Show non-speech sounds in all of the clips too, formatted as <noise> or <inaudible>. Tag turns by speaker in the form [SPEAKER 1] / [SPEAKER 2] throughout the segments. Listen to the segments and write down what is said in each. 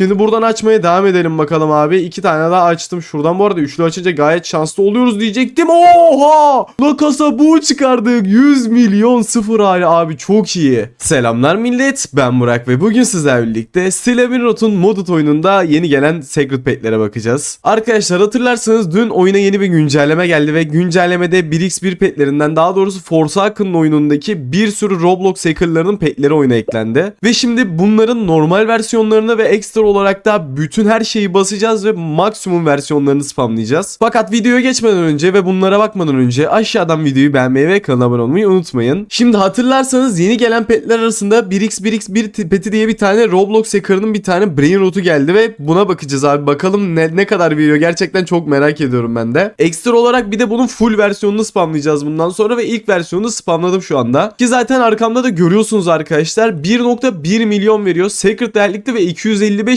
[SPEAKER 1] Şimdi buradan açmaya devam edelim bakalım abi. İki tane daha açtım. Şuradan bu arada üçlü açınca gayet şanslı oluyoruz diyecektim. Oha! La kasa bu çıkardık. 100 milyon sıfır hali abi çok iyi. Selamlar millet. Ben Burak ve bugün sizlerle birlikte Slabinrot'un Modded oyununda yeni gelen Secret Pet'lere bakacağız. Arkadaşlar hatırlarsanız dün oyuna yeni bir güncelleme geldi ve güncellemede 1x1 petlerinden daha doğrusu Forsaken'ın oyunundaki bir sürü Roblox hackerlarının petleri oyuna eklendi. Ve şimdi bunların normal versiyonlarını ve ekstra olarak da bütün her şeyi basacağız ve maksimum versiyonlarını spamlayacağız. Fakat videoya geçmeden önce ve bunlara bakmadan önce aşağıdan videoyu beğenmeyi ve kanala abone olmayı unutmayın. Şimdi hatırlarsanız yeni gelen petler arasında 1x1x1 peti diye bir tane Roblox hacker'ının bir tane brain root'u geldi ve buna bakacağız abi. Bakalım ne, ne kadar veriyor. Gerçekten çok merak ediyorum ben de. Ekstra olarak bir de bunun full versiyonunu spamlayacağız bundan sonra ve ilk versiyonunu spamladım şu anda. Ki zaten arkamda da görüyorsunuz arkadaşlar 1.1 milyon veriyor. Secret değerlikte ve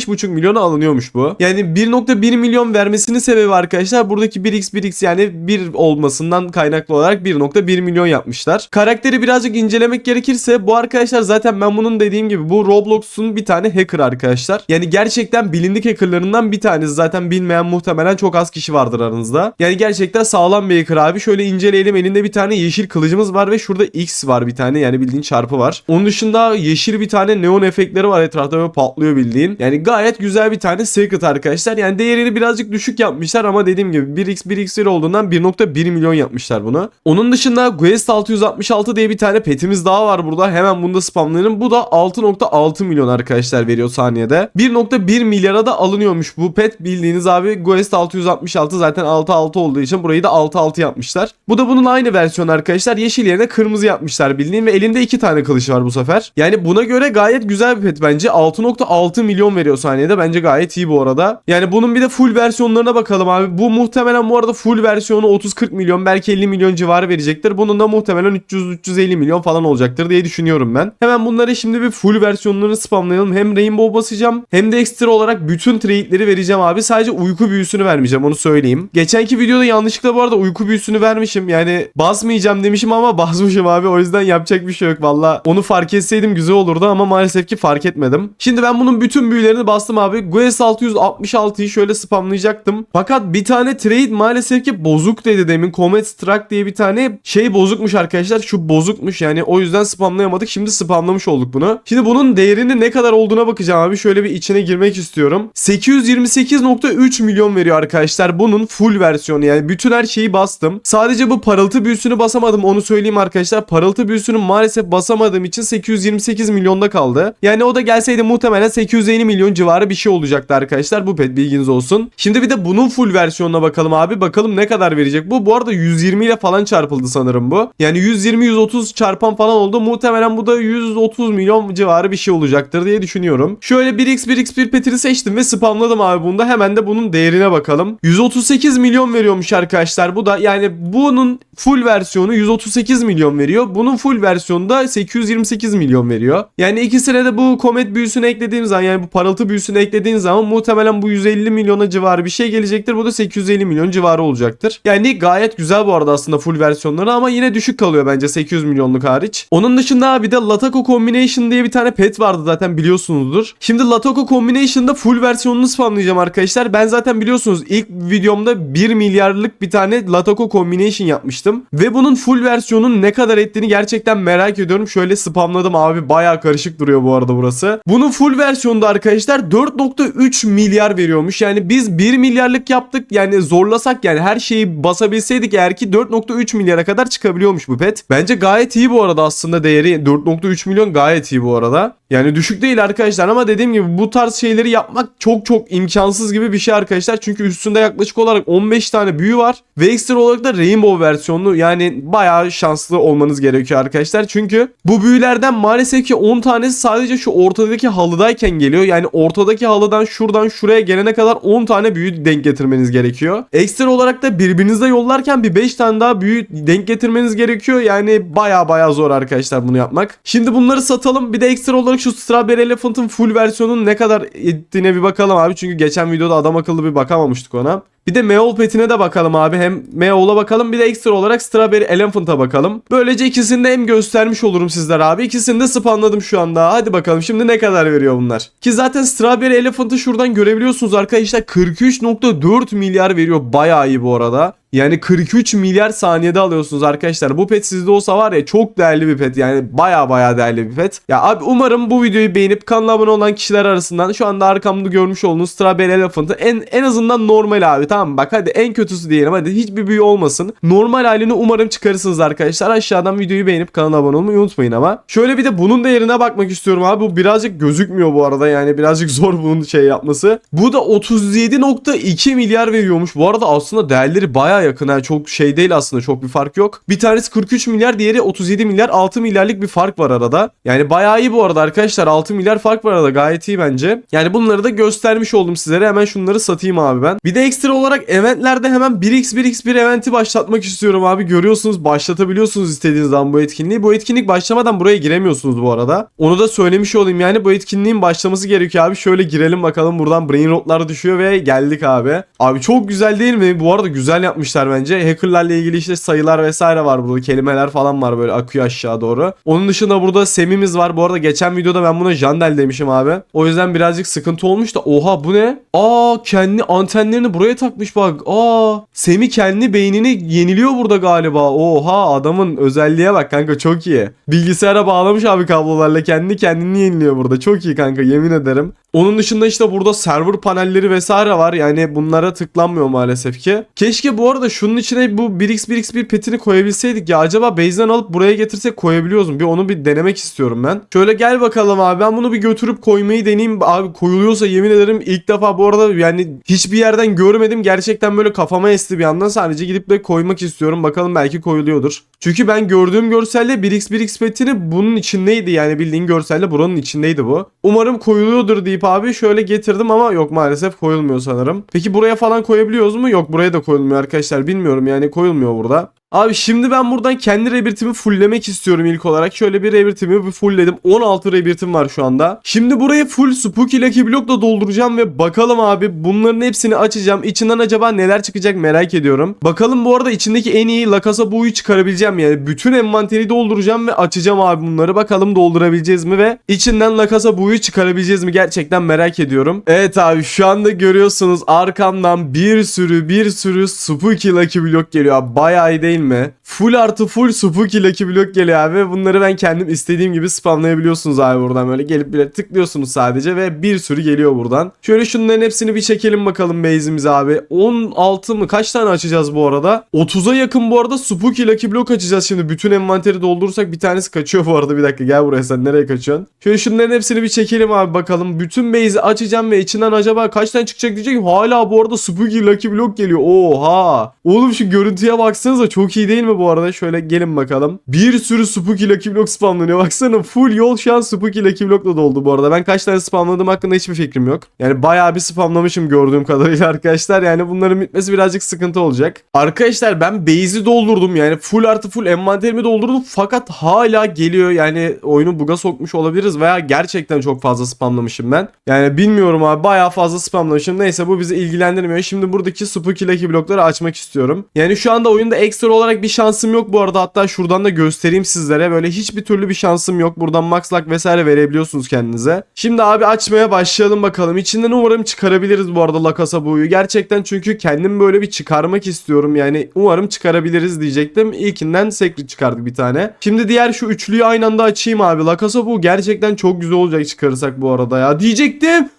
[SPEAKER 1] 255.5 milyona alınıyormuş bu. Yani 1.1 milyon vermesinin sebebi arkadaşlar buradaki 1x 1x yani 1 olmasından kaynaklı olarak 1.1 milyon yapmışlar. Karakteri birazcık incelemek gerekirse bu arkadaşlar zaten ben bunun dediğim gibi bu Roblox'un bir tane hacker arkadaşlar. Yani gerçekten bilindik hackerlarından bir tanesi. Zaten bilmeyen muhtemelen çok az kişi vardır aranızda. Yani gerçekten sağlam bir hacker abi. Şöyle inceleyelim. Elinde bir tane yeşil kılıcımız var ve şurada X var bir tane. Yani bildiğin çarpı var. Onun dışında yeşil bir tane neon efektleri var etrafta böyle patlıyor bildiğin. Yani gayet güzel bir tane secret arkadaşlar. Yani değerini birazcık düşük yapmışlar ama dediğim gibi 1x 1x olduğundan 1.1 milyon yapmışlar bunu. Onun dışında Quest 666 diye bir tane petimiz daha var burada. Hemen bunu da spamlayalım. Bu da 6.6 milyon arkadaşlar veriyor saniyede. 1.1 milyara da alınıyormuş bu pet. Bildiğiniz abi Quest 666 zaten 6.6 olduğu için burayı da 6.6 yapmışlar. Bu da bunun aynı versiyonu arkadaşlar. Yeşil yerine kırmızı yapmışlar bildiğin ve elinde iki tane kılıç var bu sefer. Yani buna göre gayet güzel bir pet bence. 6.6 milyon veriyor saniyede. Bence gayet iyi bu arada. Yani bunun bir de full versiyonlarına bakalım abi. Bu muhtemelen bu arada full versiyonu 30-40 milyon belki 50 milyon civarı verecektir. Bunun da muhtemelen 300-350 milyon falan olacaktır diye düşünüyorum ben. Hemen bunları şimdi bir full versiyonlarını spamlayalım. Hem Rainbow basacağım hem de ekstra olarak bütün trade'leri vereceğim abi. Sadece uyku büyüsünü vermeyeceğim onu söyleyeyim. Geçenki videoda yanlışlıkla bu arada uyku büyüsünü vermişim. Yani basmayacağım demişim ama <laughs> basmışım abi. O yüzden yapacak bir şey yok valla. Onu fark etseydim güzel olurdu ama maalesef ki fark etmedim. Şimdi ben bunun bütün büyülerini bastım abi. Guess 666'yı şöyle spamlayacaktım. Fakat bir tane trade maalesef ki bozuk dedi demin. Comet Strike diye bir tane şey bozukmuş arkadaşlar. Şu bozukmuş yani o yüzden spamlayamadık. Şimdi spamlamış olduk bunu. Şimdi bunun değerinin ne kadar olduğuna bakacağım abi. Şöyle bir içine girmek istiyorum. 828.3 milyon veriyor arkadaşlar. Bunun full versiyonu yani bütün her şeyi bastım. Sadece bu parıltı büyüsünü basamadım onu söyleyeyim arkadaşlar. Parıltı büyüsünü maalesef basamadığım için 828 milyonda kaldı. Yani o da gelseydi muhtemelen 850 milyon civarı bir şey olacaktı arkadaşlar. Bu pet bilginiz olsun. Şimdi bir de bunun full versiyonuna bakalım abi. Bakalım ne kadar verecek. Bu bu arada 120 ile falan çarpıldı sanırım bu. Yani 120-130 çarpan falan oldu. Muhtemelen bu da 130 milyon civarı bir şey olacaktır diye düşünüyorum. Şöyle 1x 1x1 petini seçtim ve spamladım abi bunda. Hemen de bunun değerine bakalım. 138 milyon veriyormuş arkadaşlar. Bu da yani bunun full versiyonu 138 milyon veriyor. Bunun full versiyonu da 828 milyon veriyor. Yani ikisine de bu komet büyüsünü eklediğim zaman yani bu parıltı büyüsünü eklediğin zaman muhtemelen bu 150 milyona civarı bir şey gelecektir. Bu da 850 milyon civarı olacaktır. Yani gayet güzel bu arada aslında full versiyonları ama yine düşük kalıyor bence 800 milyonluk hariç. Onun dışında abi de Lataco Combination diye bir tane pet vardı zaten biliyorsunuzdur. Şimdi Lataco Combination'da full versiyonunu spamlayacağım arkadaşlar. Ben zaten biliyorsunuz ilk videomda 1 milyarlık bir tane Lataco Combination yapmıştım. Ve bunun full versiyonun ne kadar ettiğini gerçekten merak ediyorum. Şöyle spamladım abi baya karışık duruyor bu arada burası. Bunun full versiyonunda arkadaşlar 4.3 milyar veriyormuş. Yani biz 1 milyarlık yaptık. Yani zorlasak yani her şeyi basabilseydik eğer ki 4.3 milyara kadar çıkabiliyormuş bu pet. Bence gayet iyi bu arada aslında değeri 4.3 milyon gayet iyi bu arada. Yani düşük değil arkadaşlar ama dediğim gibi bu tarz şeyleri yapmak çok çok imkansız gibi bir şey arkadaşlar. Çünkü üstünde yaklaşık olarak 15 tane büyü var. Ve ekstra olarak da Rainbow versiyonlu yani bayağı şanslı olmanız gerekiyor arkadaşlar. Çünkü bu büyülerden maalesef ki 10 tanesi sadece şu ortadaki halıdayken geliyor. Yani ortadaki halıdan şuradan şuraya gelene kadar 10 tane büyü denk getirmeniz gerekiyor. Ekstra olarak da birbirinizle yollarken bir 5 tane daha büyü denk getirmeniz gerekiyor. Yani baya baya zor arkadaşlar bunu yapmak. Şimdi bunları satalım. Bir de ekstra olarak şu Strawberry Elephant'ın full versiyonunun ne kadar ettiğine bir bakalım abi. Çünkü geçen videoda adam akıllı bir bakamamıştık ona. Bir de Meow petine de bakalım abi. Hem Meow'la bakalım bir de ekstra olarak Strawberry Elephant'a bakalım. Böylece ikisini de hem göstermiş olurum sizler abi. İkisini de spamladım şu anda. Hadi bakalım şimdi ne kadar veriyor bunlar. Ki zaten Strawberry Elephant'ı şuradan görebiliyorsunuz arkadaşlar. 43.4 milyar veriyor. Bayağı iyi bu arada. Yani 43 milyar saniyede alıyorsunuz arkadaşlar. Bu pet sizde olsa var ya çok değerli bir pet. Yani baya baya değerli bir pet. Ya abi umarım bu videoyu beğenip kanala abone olan kişiler arasından şu anda arkamda görmüş olduğunuz Strawberry Elephant'ı en, en azından normal abi tamam mı? Bak hadi en kötüsü diyelim hadi hiçbir büyü olmasın. Normal halini umarım çıkarırsınız arkadaşlar. Aşağıdan videoyu beğenip kanala abone olmayı unutmayın ama. Şöyle bir de bunun değerine bakmak istiyorum abi. Bu birazcık gözükmüyor bu arada yani birazcık <laughs> zor bunun şey yapması. Bu da 37.2 milyar veriyormuş. Bu arada aslında değerleri baya yakın. Yani çok şey değil aslında çok bir fark yok. Bir tanesi 43 milyar diğeri 37 milyar 6 milyarlık bir fark var arada. Yani bayağı iyi bu arada arkadaşlar 6 milyar fark var arada gayet iyi bence. Yani bunları da göstermiş oldum sizlere hemen şunları satayım abi ben. Bir de ekstra olarak eventlerde hemen 1x 1x1 eventi başlatmak istiyorum abi. Görüyorsunuz başlatabiliyorsunuz istediğiniz zaman bu etkinliği. Bu etkinlik başlamadan buraya giremiyorsunuz bu arada. Onu da söylemiş olayım yani bu etkinliğin başlaması gerekiyor abi. Şöyle girelim bakalım buradan brain rotlar düşüyor ve geldik abi. Abi çok güzel değil mi? Bu arada güzel yapmışlar bence. Hackerlarla ilgili işte sayılar vesaire var burada. Kelimeler falan var böyle akıyor aşağı doğru. Onun dışında burada Sem'imiz var. Bu arada geçen videoda ben buna Jandel demişim abi. O yüzden birazcık sıkıntı olmuş da oha bu ne? Aa kendi antenlerini buraya takmış bak. Aa Semi kendi beynini yeniliyor burada galiba. Oha adamın özelliğe bak kanka çok iyi. Bilgisayara bağlamış abi kablolarla kendi kendini yeniliyor burada. Çok iyi kanka yemin ederim. Onun dışında işte burada server panelleri vesaire var. Yani bunlara tıklanmıyor maalesef ki. Keşke bu arada şunun içine bu 1x 1x1 petini koyabilseydik ya. Acaba base'den alıp buraya getirsek koyabiliyoruz mu? Bir onu bir denemek istiyorum ben. Şöyle gel bakalım abi. Ben bunu bir götürüp koymayı deneyeyim. Abi koyuluyorsa yemin ederim ilk defa bu arada yani hiçbir yerden görmedim. Gerçekten böyle kafama esti bir yandan. Sadece gidip de koymak istiyorum. Bakalım belki koyuluyordur. Çünkü ben gördüğüm görselde 1x 1x petini bunun içindeydi. Yani bildiğin görselde buranın içindeydi bu. Umarım koyuluyordur deyip abi şöyle getirdim ama yok maalesef koyulmuyor sanırım. Peki buraya falan koyabiliyoruz mu? Yok buraya da koyulmuyor arkadaşlar. Bilmiyorum yani koyulmuyor burada. Abi şimdi ben buradan kendi rebirtimi fulllemek istiyorum ilk olarak. Şöyle bir rebirtimi bir fullledim. 16 rebirtim var şu anda. Şimdi burayı full spooky lucky blockla dolduracağım ve bakalım abi bunların hepsini açacağım. İçinden acaba neler çıkacak merak ediyorum. Bakalım bu arada içindeki en iyi lakasa buyu çıkarabileceğim yani. Bütün envanteri dolduracağım ve açacağım abi bunları. Bakalım doldurabileceğiz mi ve içinden lakasa buyu çıkarabileceğiz mi gerçekten merak ediyorum. Evet abi şu anda görüyorsunuz arkamdan bir sürü bir sürü spooky lucky block geliyor. Bayağı iyi değil mi? Full artı full spooky lucky block geliyor abi. Bunları ben kendim istediğim gibi spamlayabiliyorsunuz abi buradan böyle gelip bile tıklıyorsunuz sadece ve bir sürü geliyor buradan. Şöyle şunların hepsini bir çekelim bakalım base'imize abi. 16 mı? Kaç tane açacağız bu arada? 30'a yakın bu arada spooky lucky block açacağız şimdi. Bütün envanteri doldurursak bir tanesi kaçıyor bu arada. Bir dakika gel buraya sen nereye kaçıyorsun? Şöyle şunların hepsini bir çekelim abi bakalım. Bütün base'i açacağım ve içinden acaba kaç tane çıkacak diyeceğim. Hala bu arada spooky lucky block geliyor. Oha. Oğlum şu görüntüye baksanıza çok iyi değil mi bu arada? Şöyle gelin bakalım. Bir sürü spooky lucky block spamlanıyor. Baksana full yol şu an spooky lucky blockla doldu bu arada. Ben kaç tane spamladım hakkında hiçbir fikrim yok. Yani bayağı bir spamlamışım gördüğüm kadarıyla arkadaşlar. Yani bunların bitmesi birazcık sıkıntı olacak. Arkadaşlar ben base'i doldurdum. Yani full artı full envanterimi doldurdum. Fakat hala geliyor. Yani oyunu buga sokmuş olabiliriz. Veya gerçekten çok fazla spamlamışım ben. Yani bilmiyorum abi. Bayağı fazla spamlamışım. Neyse bu bizi ilgilendirmiyor. Şimdi buradaki spooky lucky blockları açmak istiyorum. Yani şu anda oyunda ekstra olarak bir şansım yok bu arada. Hatta şuradan da göstereyim sizlere. Böyle hiçbir türlü bir şansım yok. Buradan max luck vesaire verebiliyorsunuz kendinize. Şimdi abi açmaya başlayalım bakalım. İçinden umarım çıkarabiliriz bu arada La Casa Bu'yu. Gerçekten çünkü kendim böyle bir çıkarmak istiyorum. Yani umarım çıkarabiliriz diyecektim. İlkinden Secret çıkardık bir tane. Şimdi diğer şu üçlüyü aynı anda açayım abi. La Casa Bu gerçekten çok güzel olacak çıkarırsak bu arada ya. Diyecektim.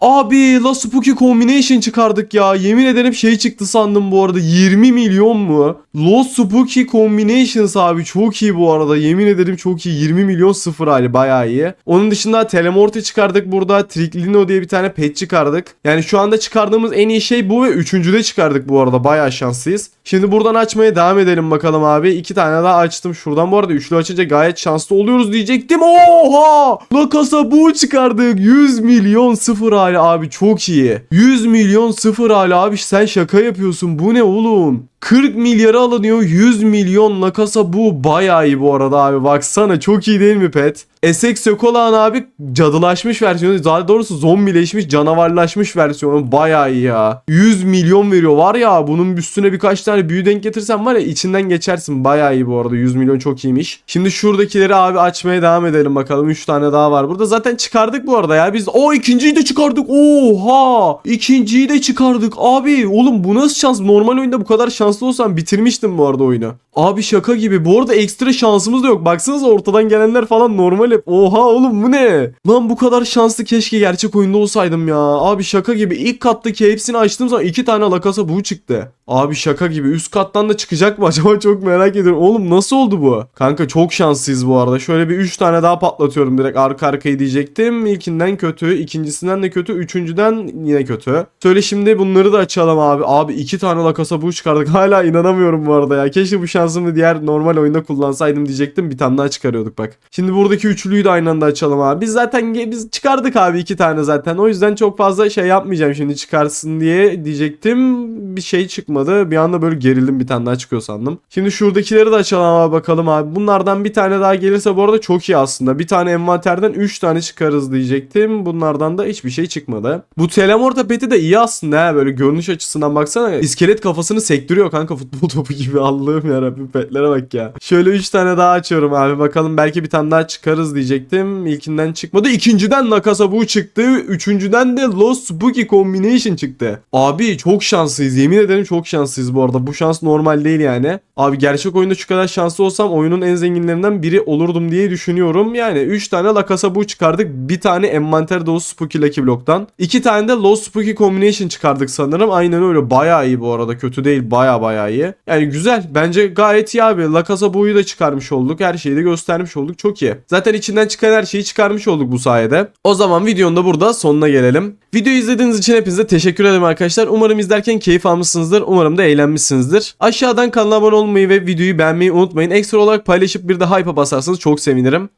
[SPEAKER 1] Abi La Spooky Combination çıkardık ya. Yemin ederim şey çıktı sandım bu arada. 20 milyon mu? Lost Spooky Combinations abi çok iyi bu arada. Yemin ederim çok iyi. 20 milyon sıfır hali bayağı iyi. Onun dışında Telemorte çıkardık burada. Tricklino diye bir tane pet çıkardık. Yani şu anda çıkardığımız en iyi şey bu ve üçüncüde çıkardık bu arada. Bayağı şanslıyız. Şimdi buradan açmaya devam edelim bakalım abi. İki tane daha açtım şuradan. Bu arada üçlü açınca gayet şanslı oluyoruz diyecektim. Oha! La Casa bu çıkardık. 100 milyon sıfır hali abi çok iyi. 100 milyon sıfır hali abi sen şaka yapıyorsun. Bu ne oğlum? 40 milyara alınıyor 100 milyon nakasa bu. Bayağı iyi bu arada abi baksana. Çok iyi değil mi pet? Essex yok olan abi cadılaşmış versiyonu daha doğrusu zombileşmiş canavarlaşmış versiyonu. Bayağı iyi ya. 100 milyon veriyor. Var ya bunun üstüne birkaç tane büyü denk getirsen var ya içinden geçersin. Bayağı iyi bu arada. 100 milyon çok iyiymiş. Şimdi şuradakileri abi açmaya devam edelim bakalım. 3 tane daha var burada. Zaten çıkardık bu arada ya. Biz o ikinciyi de çıkardık. Oha! İkinciyi de çıkardık. Abi oğlum bu nasıl şans? Normal oyunda bu kadar şanslı olsam bitirmiştim bu arada oyunu. Abi şaka gibi bu arada ekstra şansımız da yok baksanıza ortadan gelenler falan normal hep oha oğlum bu ne? Lan bu kadar şanslı keşke gerçek oyunda olsaydım ya abi şaka gibi ilk kattaki hepsini açtığım zaman iki tane lakasa bu çıktı. Abi şaka gibi üst kattan da çıkacak mı acaba <laughs> çok merak ediyorum. Oğlum nasıl oldu bu? Kanka çok şanslıyız bu arada. Şöyle bir 3 tane daha patlatıyorum direkt arka arkaya diyecektim. İlkinden kötü, ikincisinden de kötü, üçüncüden yine kötü. Söyle şimdi bunları da açalım abi. Abi iki tane lakasa bu çıkardık. <laughs> Hala inanamıyorum bu arada ya. Keşke bu şansımı diğer normal oyunda kullansaydım diyecektim. Bir tane daha çıkarıyorduk bak. Şimdi buradaki üçlüyü de aynı anda açalım abi. Biz zaten biz çıkardık abi iki tane zaten. O yüzden çok fazla şey yapmayacağım şimdi çıkarsın diye diyecektim. Bir şey çıkmadı. Bir anda böyle gerildim bir tane daha çıkıyor sandım. Şimdi şuradakileri de açalım abi bakalım abi. Bunlardan bir tane daha gelirse bu arada çok iyi aslında. Bir tane envanterden 3 tane çıkarız diyecektim. Bunlardan da hiçbir şey çıkmadı. Bu telemorta peti de iyi aslında ha. Böyle görünüş açısından baksana. İskelet kafasını sektiriyor kanka futbol <laughs> topu gibi. Allah'ım yarabbim petlere bak ya. Şöyle 3 tane daha açıyorum abi. Bakalım belki bir tane daha çıkarız diyecektim. İlkinden çıkmadı. İkinciden Nakasa bu çıktı. Üçüncüden de Lost Spooky Combination çıktı. Abi çok şanslıyız. Yemin ederim çok şanslıyız bu arada. Bu şans normal değil yani. Abi gerçek oyunda şu kadar şanslı olsam oyunun en zenginlerinden biri olurdum diye düşünüyorum. Yani 3 tane La Casa bu çıkardık. Bir tane envanter dolu Spooky Lucky Block'tan. 2 tane de Lost Spooky Combination çıkardık sanırım. Aynen öyle. Bayağı iyi bu arada. Kötü değil. Bayağı bayağı iyi. Yani güzel. Bence gayet iyi abi. La Casa Bu'yu da çıkarmış olduk. Her şeyi de göstermiş olduk. Çok iyi. Zaten içinden çıkan her şeyi çıkarmış olduk bu sayede. O zaman videonun da burada sonuna gelelim. Videoyu izlediğiniz için hepinize teşekkür ederim arkadaşlar. Umarım izlerken keyif almışsınızdır. Umarım da eğlenmişsinizdir. Aşağıdan kanala abone olmayı ve videoyu beğenmeyi unutmayın. Ekstra olarak paylaşıp bir de hype'a basarsanız çok sevinirim.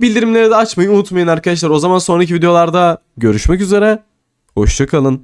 [SPEAKER 1] Bildirimleri de açmayı unutmayın arkadaşlar. O zaman sonraki videolarda görüşmek üzere. Hoşçakalın.